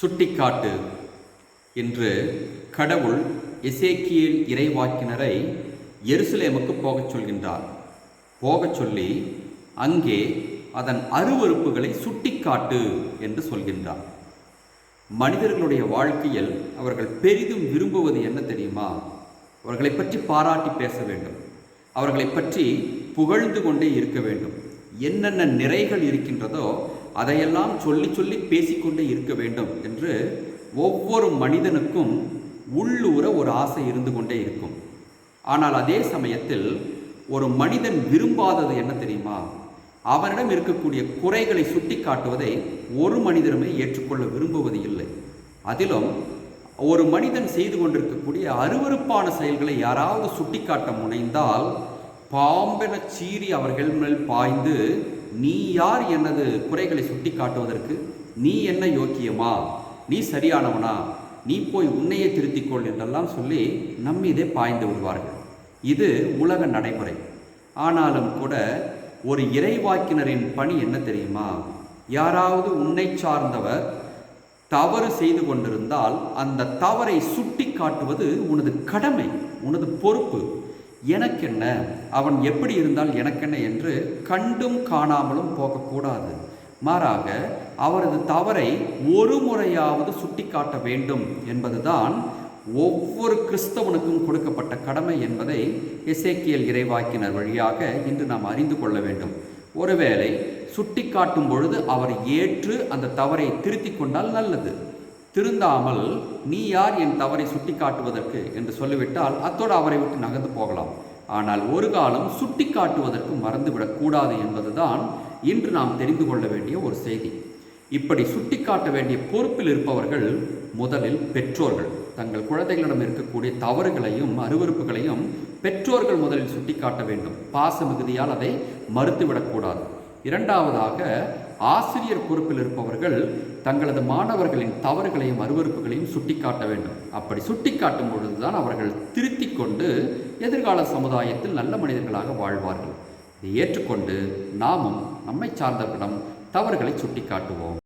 சுட்டிக்காட்டு என்று கடவுள் எசேக்கியேல் இறைவாக்கினரை எருசலேமுக்கு போகச் சொல்கின்றார். போகச் சொல்லி அங்கே அதன் அருவருப்புகளை சுட்டிக்காட்டு என்று சொல்கின்றார். மனிதர்களுடைய வாழ்க்கையில் அவர்கள் பெரிதும் விரும்புவது என்ன தெரியுமா? அவர்களை பற்றி பாராட்டி பேச வேண்டும். அவர்களை பற்றி புகழ்ந்து கொண்டே இருக்க வேண்டும். என்னென்ன நிறைகள் இருக்கின்றதோ அதையெல்லாம் சொல்லி சொல்லி பேசிக்கொண்டே இருக்க வேண்டும் என்று ஒவ்வொரு மனிதனுக்கும் உள்ளூர ஒரு ஆசை இருந்து கொண்டே இருக்கும். ஆனால் அதே சமயத்தில் ஒரு மனிதன் விரும்பாதது என்ன தெரியுமா? அவனிடம் இருக்கக்கூடிய குறைகளை சுட்டி காட்டுவதை ஒரு மனிதருமே ஏற்றுக்கொள்ள விரும்புவது இல்லை. அதிலும் ஒரு மனிதன் செய்து கொண்டிருக்கக்கூடிய அருவருப்பான செயல்களை யாராவது சுட்டிக்காட்ட முனைந்தால் பாம்பென சீறி அவர்கள் மேல் பாய்ந்து நீ யார் எனது குறைகளை சுட்டி காட்டுவதற்கு நீ என்ன யோக்கியமா? நீ சரியானவனா? நீ போய் உன்னையே திருத்திக்கொள் என்றெல்லாம் சொல்லி நம்மீதே பாய்ந்து விடுவார்கள். இது உலக நடைமுறை. ஆனாலும் கூட ஒரு இறைவாக்கினரின் பணி என்ன தெரியுமா? யாராவது உன்னை சார்ந்தவர் தவறு செய்து கொண்டிருந்தால் அந்த தவறை சுட்டி காட்டுவது உனது கடமை உனது பொறுப்பு. எனக்கென்ன? அவன் எப்படி இருந்தால் எனக்கென்ன என்று கண்டும் காணாமலும் போகக்கூடாது. மாறாக அவரது தவறை ஒரு முறையாவது சுட்டிக்காட்ட வேண்டும் என்பதுதான் ஒவ்வொரு கிறிஸ்தவனுக்கும் கொடுக்கப்பட்ட கடமை என்பதை இசைக்கியல் இறைவாக்கினர் வழியாக இன்று நாம் அறிந்து கொள்ள வேண்டும். ஒருவேளை சுட்டிக்காட்டும் பொழுது அவர் ஏற்று அந்த தவறை திருத்தி கொண்டால் நல்லது. திருந்தாமல் நீ யார் என் தவறை சுட்டி காட்டுவதற்கு என்று சொல்லிவிட்டால் அத்தோடு அவரை விட்டு நகர்ந்து போகலாம். ஆனால் ஒரு காலம் சுட்டி காட்டுவதற்கு மறந்துவிடக்கூடாது என்பதுதான் இன்று நாம் தெரிந்து கொள்ள வேண்டிய ஒரு செய்தி. இப்படி சுட்டி காட்ட வேண்டிய பொறுப்பில் இருப்பவர்கள் முதலில் பெற்றோர்கள். தங்கள் குழந்தைகளிடம் இருக்கக்கூடிய தவறுகளையும் அருவறுப்புகளையும் பெற்றோர்கள் முதலில் சுட்டிக்காட்ட வேண்டும். பாச மிகுதியால் அதை மறுத்துவிடக்கூடாது இரண்டாவதாக ஆசிரியர் பொறுப்பில் இருப்பவர்கள் தங்களது மாணவர்களின் தவறுகளையும் அருவறுப்புகளையும் சுட்டிக்காட்ட வேண்டும். அப்படி சுட்டிக்காட்டும் பொழுதுதான் அவர்கள் திருத்தி கொண்டு எதிர்கால சமுதாயத்தில் நல்ல மனிதர்களாக வாழ்வார்கள். இதை ஏற்றுக்கொண்டு நாமும் நம்மை சார்ந்தவரிடம் தவறுகளை சுட்டிக்காட்டுவோம்.